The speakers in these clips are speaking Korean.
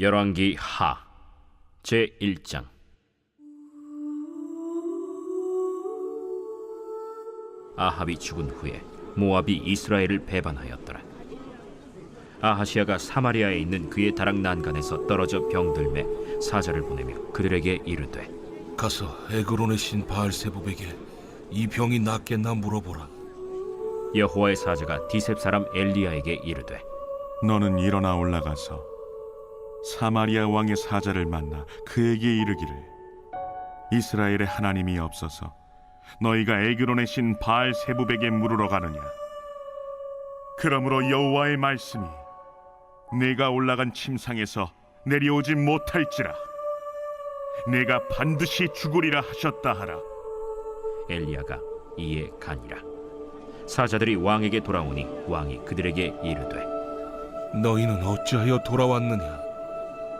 열왕기 하 제1장 아합이 죽은 후에 모압이 이스라엘을 배반하였더라 아하시아가 사마리아에 있는 그의 다락 난간에서 떨어져 병들매 사자를 보내며 그들에게 이르되 가서 에그론의 신 바알세부백에 이 병이 낫겠나 물어보라. 여호와의 사자가 디셉 사람 엘리야에게 이르되 너는 일어나 올라가서 사마리아 왕의 사자를 만나 그에게 이르기를 이스라엘의 하나님이 없어서 너희가 에그론의 신 바알 세부백에 물으러 가느냐? 그러므로 여호와의 말씀이 내가 올라간 침상에서 내려오지 못할지라. 내가 반드시 죽으리라 하셨다 하라. 엘리야가 이에 가니라. 사자들이 왕에게 돌아오니 왕이 그들에게 이르되 너희는 어찌하여 돌아왔느냐?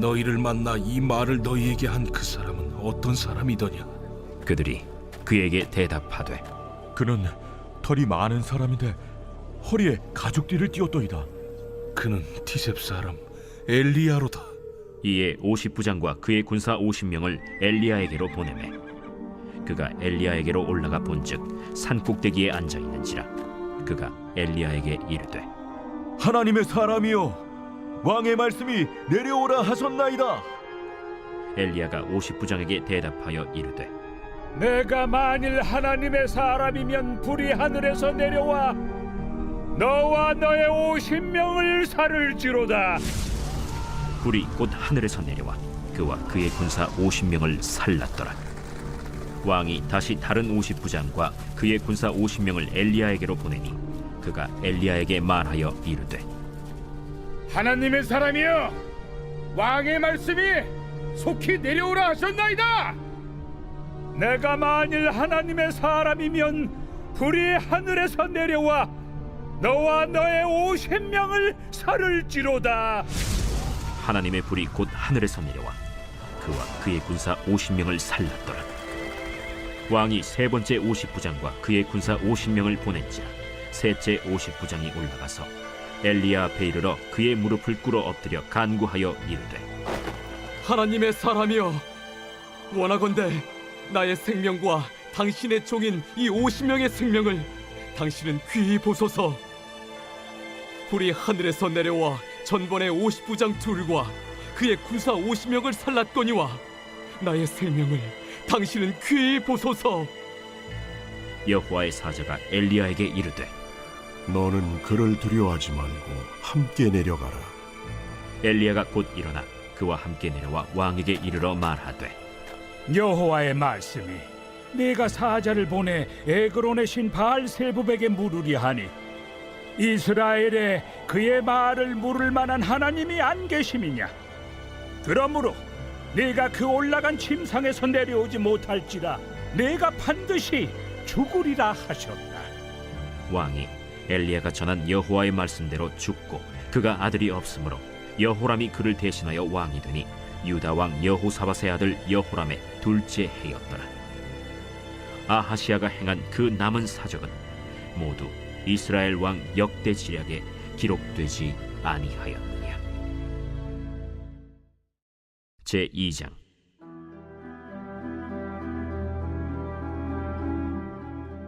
너희를 만나 이 말을 너희에게 한 그 사람은 어떤 사람이더냐? 그들이 그에게 대답하되 그는 털이 많은 사람인데 허리에 가죽띠를 띄었도이다 그는 티셉 사람 엘리야로다. 이에 50부장과 그의 군사 50명을 엘리야에게로 보내매 그가 엘리야에게로 올라가 본즉 산 꼭대기에 앉아 있는지라 그가 엘리야에게 이르되 하나님의 사람이여 왕의 말씀이 내려오라 하셨나이다 엘리야가 50부장에게 대답하여 이르되 내가 만일 하나님의 사람이면 불이 하늘에서 내려와 너와 너의 오십 명을 살을지로다. 불이 곧 하늘에서 내려와 그와 그의 군사 50명을 살랐더라 왕이 다시 다른 50부장과 그의 군사 50명을 엘리야에게로 보내니 그가 엘리야에게 말하여 이르되 하나님의 사람이여, 왕의 말씀이 속히 내려오라 하셨나이다. 내가 만일 하나님의 사람이면 불이 하늘에서 내려와 너와 너의 오십 명을 살을지로다. 하나님의 불이 곧 하늘에서 내려와 그와 그의 군사 50명을 살랐더라. 왕이 세 번째 50부장과 그의 군사 50명을 보낸지라 셋째 50부장이 올라가서 엘리야 앞에 이르러 그의 무릎을 꿇어 엎드려 간구하여 이르되 하나님의 사람이여 원하건대 나의 생명과 당신의 종인 이 50명의 생명을 당신은 귀히 보소서. 불이 하늘에서 내려와 전번의 50부장 둘과 그의 군사 50명을 살랐거니와 나의 생명을 당신은 귀히 보소서. 여호와의 사자가 엘리야에게 이르되 너는 그를 두려워하지 말고 함께 내려가라. 엘리야가 곧 일어나 그와 함께 내려와 왕에게 이르러 말하되 여호와의 말씀이 네가 사자를 보내 에그론의 신 바알세부백에 물으리 하니 이스라엘에 그의 말을 물을 만한 하나님이 안 계심이냐 그러므로 네가 그 올라간 침상에서 내려오지 못할지라 네가 반드시 죽으리라 하셨다 왕이 엘리야가 전한 여호와의 말씀대로 죽고 그가 아들이 없으므로 여호람이 그를 대신하여 왕이 되니 유다 왕 여호사밧의 아들 여호람의 둘째 해였더라. 아하시아가 행한 그 남은 사적은 모두 이스라엘 왕 역대 지략에 기록되지 아니하였느냐. 제 2장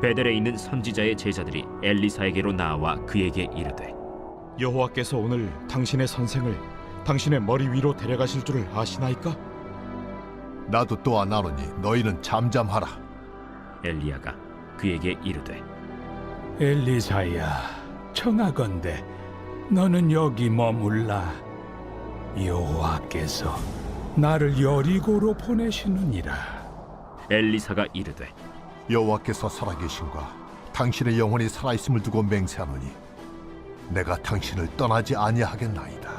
베델에 있는 선지자의 제자들이 엘리사에게로 나와 그에게 이르되 여호와께서 오늘 당신의 선생을 당신의 머리 위로 데려가실 줄을 아시나이까? 나도 또한 아노니 너희는 잠잠하라. 엘리야가 그에게 이르되 엘리사야, 청하건대 너는 여기 머물라. 여호와께서 나를 여리고로 보내시느니라. 엘리사가 이르되 여호와께서 살아계신과 당신의 영혼이 살아있음을 두고 맹세하노니 내가 당신을 떠나지 아니하겠나이다.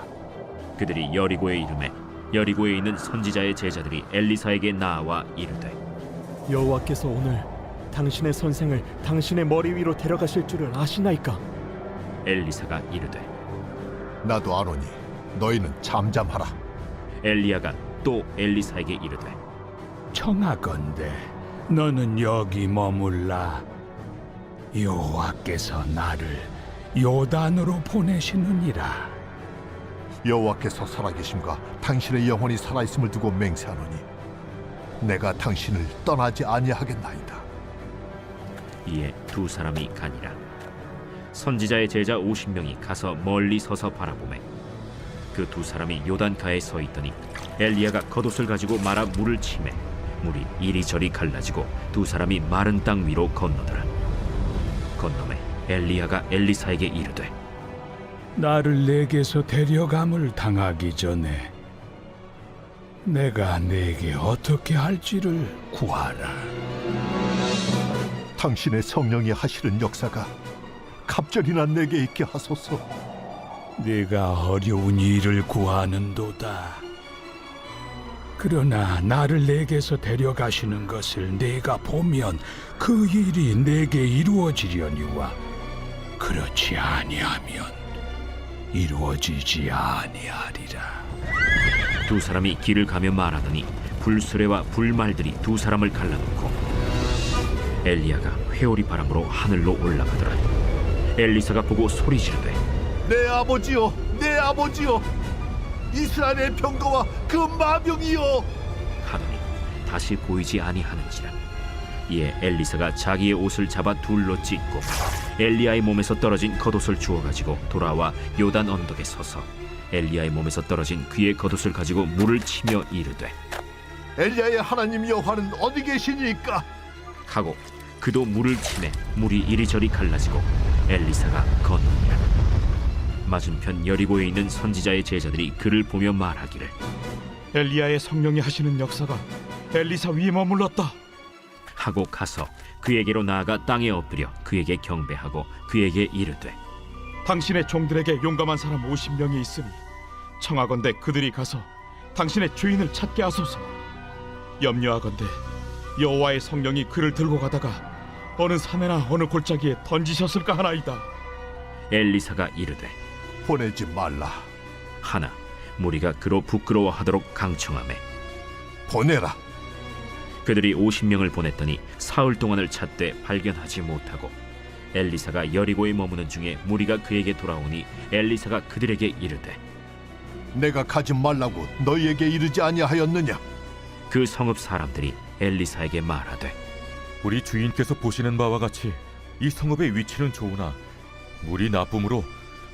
그들이 여리고에 이름에 여리고에 있는 선지자의 제자들이 엘리사에게 나와 이르되 여호와께서 오늘 당신의 선생을 당신의 머리 위로 데려가실 줄을 아시나이까? 엘리사가 이르되 나도 아노니 너희는 잠잠하라. 엘리야가 또 엘리사에게 이르되 청하건대 너는 여기 머물라. 여호와께서 나를 요단으로 보내시느니라. 여호와께서 살아계심과 당신의 영혼이 살아있음을 두고 맹세하노니 내가 당신을 떠나지 아니하겠나이다. 이에 두 사람이 가니라 선지자의 제자 50명이 가서 멀리 서서 바라보매 그 두 사람이 요단가에 서 있더니 엘리야가 겉옷을 가지고 말아 물을 치매 물이 이리저리 갈라지고 두 사람이 마른 땅 위로 건너더라 건너매 엘리야가 엘리사에게 이르되 나를 내게서 데려감을 당하기 전에 내가 내게 어떻게 할지를 구하라. 당신의 성령이 하시는 역사가 갑절이나 내게 있게 하소서. 네가 어려운 일을 구하는도다. 그러나 나를 내게서 데려가시는 것을 내가 보면 그 일이 내게 이루어지려니와 그렇지 아니하면 이루어지지 아니하리라. 두 사람이 길을 가며 말하더니 불수레와 불말들이 두 사람을 갈라놓고 엘리야가 회오리 바람으로 하늘로 올라가더라 엘리사가 보고 소리 지르되 내 아버지여, 내 아버지여, 이스라엘의 병거와 그 마병이여. 하더니 다시 보이지 아니하는지라 이에 엘리사가 자기의 옷을 잡아 둘러 찢고 엘리야의 몸에서 떨어진 겉옷을 주워 가지고 돌아와 요단 언덕에 서서 엘리야의 몸에서 떨어진 그의 겉옷을 가지고 물을 치며 이르되 엘리야의 하나님 여호와는 어디 계시니까? 하고 그도 물을 치매 물이 이리저리 갈라지고 엘리사가 건너니라 맞은편 여리고에 있는 선지자의 제자들이 그를 보며 말하기를 엘리야의 성령이 하시는 역사가 엘리사 위에 머물렀다. 하고 가서 그에게로 나아가 땅에 엎드려 그에게 경배하고 그에게 이르되 당신의 종들에게 용감한 사람 50명이 있으니 청하건대 그들이 가서 당신의 주인을 찾게 하소서. 염려하건대 여호와의 성령이 그를 들고 가다가 어느 산에나 어느 골짜기에 던지셨을까 하나이다. 엘리사가 이르되 보내지 말라. 하나 무리가 그로 부끄러워하도록 강청하매 보내라. 그들이 50명을 보냈더니 사흘 동안을 찾되 발견하지 못하고 엘리사가 여리고에 머무는 중에 무리가 그에게 돌아오니 엘리사가 그들에게 이르되 내가 가지 말라고 너희에게 이르지 아니하였느냐? 그 성읍 사람들이 엘리사에게 말하되 우리 주인께서 보시는 바와 같이 이 성읍의 위치는 좋으나 물이 나쁨으로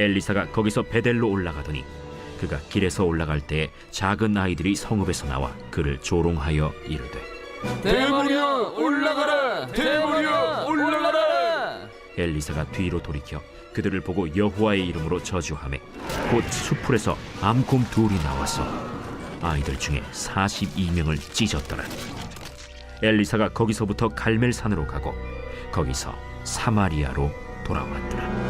엘리사가 거기서 베델로 올라가더니 그가 길에서 올라갈 때에 작은 아이들이 성읍에서 나와 그를 조롱하여 이르되 대머리여 올라가라! 대머리여 올라가라! 엘리사가 뒤로 돌이켜 그들을 보고 여호와의 이름으로 저주하매 곧 수풀에서 암곰 둘이 나와서 아이들 중에 42명을 찢었더라. 엘리사가 거기서부터 갈멜산으로 가고 거기서 사마리아로 돌아왔더라.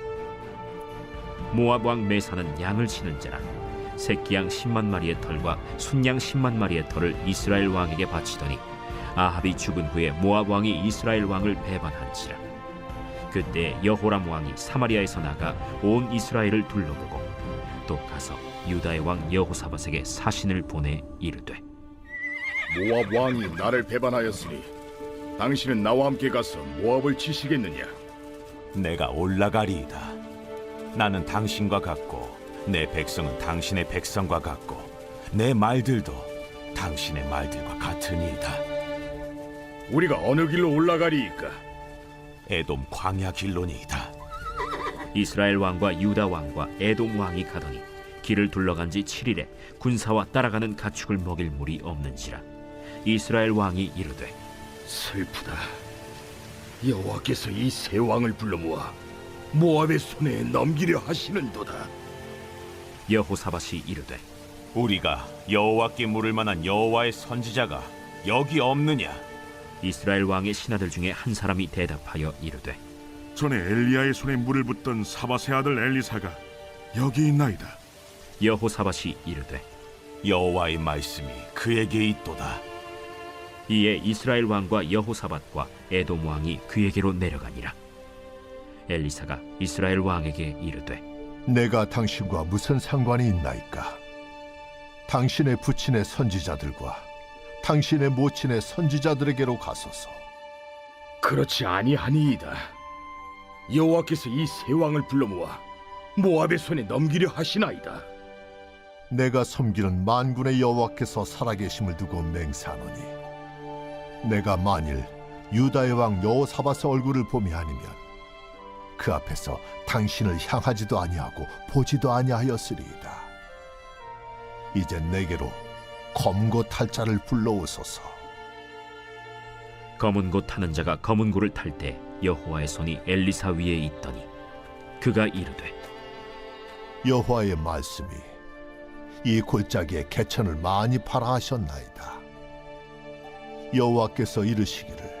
모압 왕 메사는 양을 치는 자라 새끼 양 10만 마리의 털과 순양 10만 마리의 털을 이스라엘 왕에게 바치더니 아합이 죽은 후에 모압 왕이 이스라엘 왕을 배반한지라 그때 여호람 왕이 사마리아에서 나가 온 이스라엘을 둘러보고 또 가서 유다의 왕 여호사밧에게 사신을 보내 이르되 모압 왕이 나를 배반하였으니 당신은 나와 함께 가서 모압을 치시겠느냐? 내가 올라가리이다. 나는 당신과 같고 내 백성은 당신의 백성과 같고 내 말들도 당신의 말들과 같으니이다. 우리가 어느 길로 올라가리이까? 에돔 광야 길로니이다. 이스라엘 왕과 유다 왕과 에돔 왕이 가더니 길을 둘러간 지 7일에 군사와 따라가는 가축을 먹일 물이 없는지라 이스라엘 왕이 이르되 슬프다. 여호와께서 이 세 왕을 불러 모아 모압의 손에 넘기려 하시는도다. 여호사밧이 이르되 우리가 여호와께 물을 만한 여호와의 선지자가 여기 없느냐? 이스라엘 왕의 신하들 중에 한 사람이 대답하여 이르되 전에 엘리야의 손에 물을 붓던 사바세 아들 엘리사가 여기 있나이다. 여호사밧이 이르되 여호와의 말씀이 그에게 있도다. 이에 이스라엘 왕과 여호사밧과 에돔 왕이 그에게로 내려가니라 엘리사가 이스라엘 왕에게 이르되 내가 당신과 무슨 상관이 있나이까? 당신의 부친의 선지자들과 당신의 모친의 선지자들에게로 가소서. 그렇지 아니하니이다. 여호와께서 이 세 왕을 불러 모아 모압의 손에 넘기려 하시나이다. 내가 섬기는 만군의 여호와께서 살아계심을 두고 맹세하노니 내가 만일 유다의 왕 여호사밧의 얼굴을 봄이 아니면 그 앞에서 당신을 향하지도 아니하고 보지도 아니하였으리이다. 이제 내게로 검고 탈자를 불러오소서. 검은 고 타는 자가 검은 고를 탈 때 여호와의 손이 엘리사 위에 있더니 그가 이르되 여호와의 말씀이 이 골짜기에 개천을 많이 팔아 하셨나이다. 여호와께서 이르시기를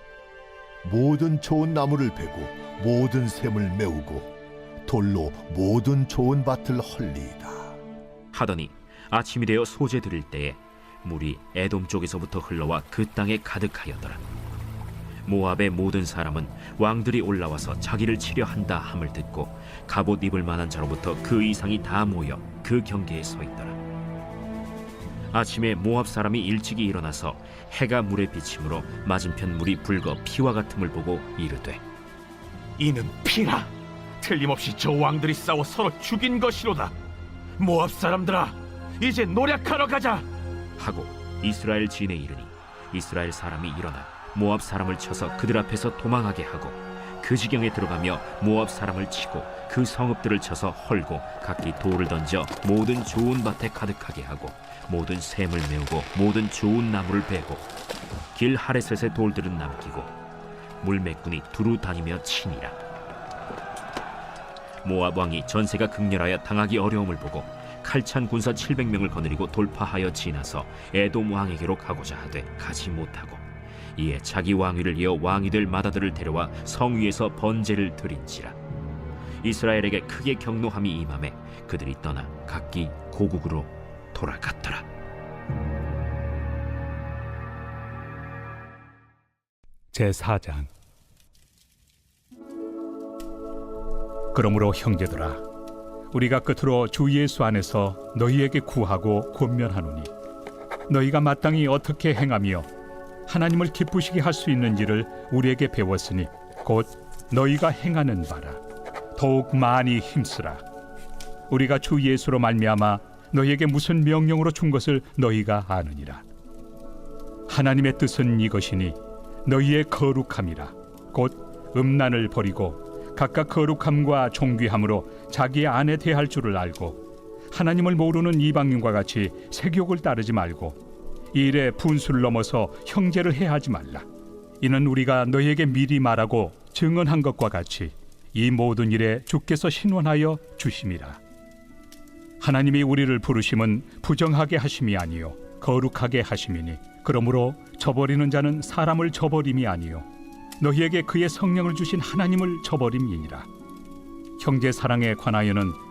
모든 좋은 나무를 베고 모든 샘을 메우고 돌로 모든 좋은 밭을 헐리이다. 하더니 아침이 되어 소재 드릴 때에 물이 에돔 쪽에서부터 흘러와 그 땅에 가득하였더라 모압의 모든 사람은 왕들이 올라와서 자기를 치려 한다 함을 듣고 갑옷 입을 만한 자로부터 그 이상이 다 모여 그 경계에 서 있더라 아침에 모압 사람이 일찍이 일어나서 해가 물에 비침으로 맞은편 물이 붉어 피와 같음을 보고 이르되 이는 피라. 틀림없이 저 왕들이 싸워 서로 죽인 것이로다. 모압 사람들아, 이제 노력하러 가자. 하고 이스라엘 진에 이르니 이스라엘 사람이 일어나 모압 사람을 쳐서 그들 앞에서 도망하게 하고 그 지경에 들어가며 모압 사람을 치고 그 성읍들을 쳐서 헐고 각기 돌을 던져 모든 좋은 밭에 가득하게 하고 모든 샘을 메우고 모든 좋은 나무를 베고 길 하레셋의 돌들은 남기고 물매꾼이 두루 다니며 치니라. 모압 왕이 전세가 극렬하여 당하기 어려움을 보고 칼찬 군사 700명을 거느리고 돌파하여 지나서 에돔 왕에게로 가고자 하되 가지 못하고 이에 자기 왕위를 이어 왕이 될 마다들을 데려와 성 위에서 번제를 드린지라. 이스라엘에게 크게 경노함이 임함에 그들이 떠나 각기 고국으로 돌아갔더라. 제4장. 그러므로 형제들아 우리가 끝으로 주 예수 안에서 너희에게 구하고 권면하노니 너희가 마땅히 어떻게 행하며 하나님을 기쁘시게 할 수 있는지를 우리에게 배웠으니 곧 너희가 행하는 바라. 더욱 많이 힘쓰라. 우리가 주 예수로 말미암아 너희에게 무슨 명령으로 준 것을 너희가 아느니라. 하나님의 뜻은 이것이니 너희의 거룩함이라. 곧 음란을 버리고 각각 거룩함과 존귀함으로 자기의 아내 대할 줄을 알고 하나님을 모르는 이방인과 같이 세욕을 따르지 말고 이 일에 분수를 넘어서 형제를 해하지 말라. 이는 우리가 너희에게 미리 말하고 증언한 것과 같이 이 모든 일에 주께서 신원하여 주심이라. 하나님이 우리를 부르심은 부정하게 하심이 아니요 거룩하게 하심이니 그러므로 저버리는 자는 사람을 저버림이 아니요 너희에게 그의 성령을 주신 하나님을 저버림이니라. 형제 사랑에 관하여는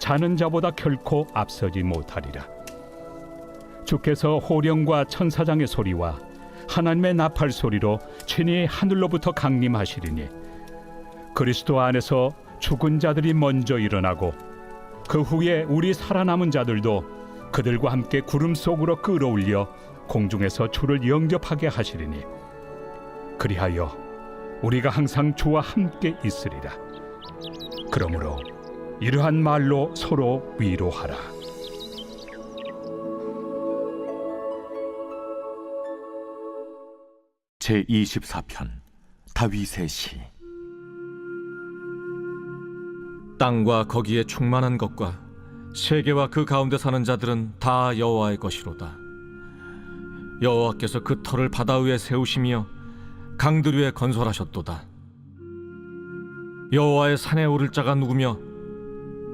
자는 자보다 결코 앞서지 못하리라. 주께서 호령과 천사장의 소리와 하나님의 나팔 소리로 친히 하늘로부터 강림하시리니 그리스도 안에서 죽은 자들이 먼저 일어나고 그 후에 우리 살아남은 자들도 그들과 함께 구름 속으로 끌어올려 공중에서 주를 영접하게 하시리니 그리하여 우리가 항상 주와 함께 있으리라 그러므로 이러한 말로 서로 위로하라 제 24편 다윗의 시 땅과 거기에 충만한 것과 세계와 그 가운데 사는 자들은 다 여호와의 것이로다. 여호와께서 그 터를 바다 위에 세우시며 강들 위에 건설하셨도다. 여호와의 산에 오를 자가 누구며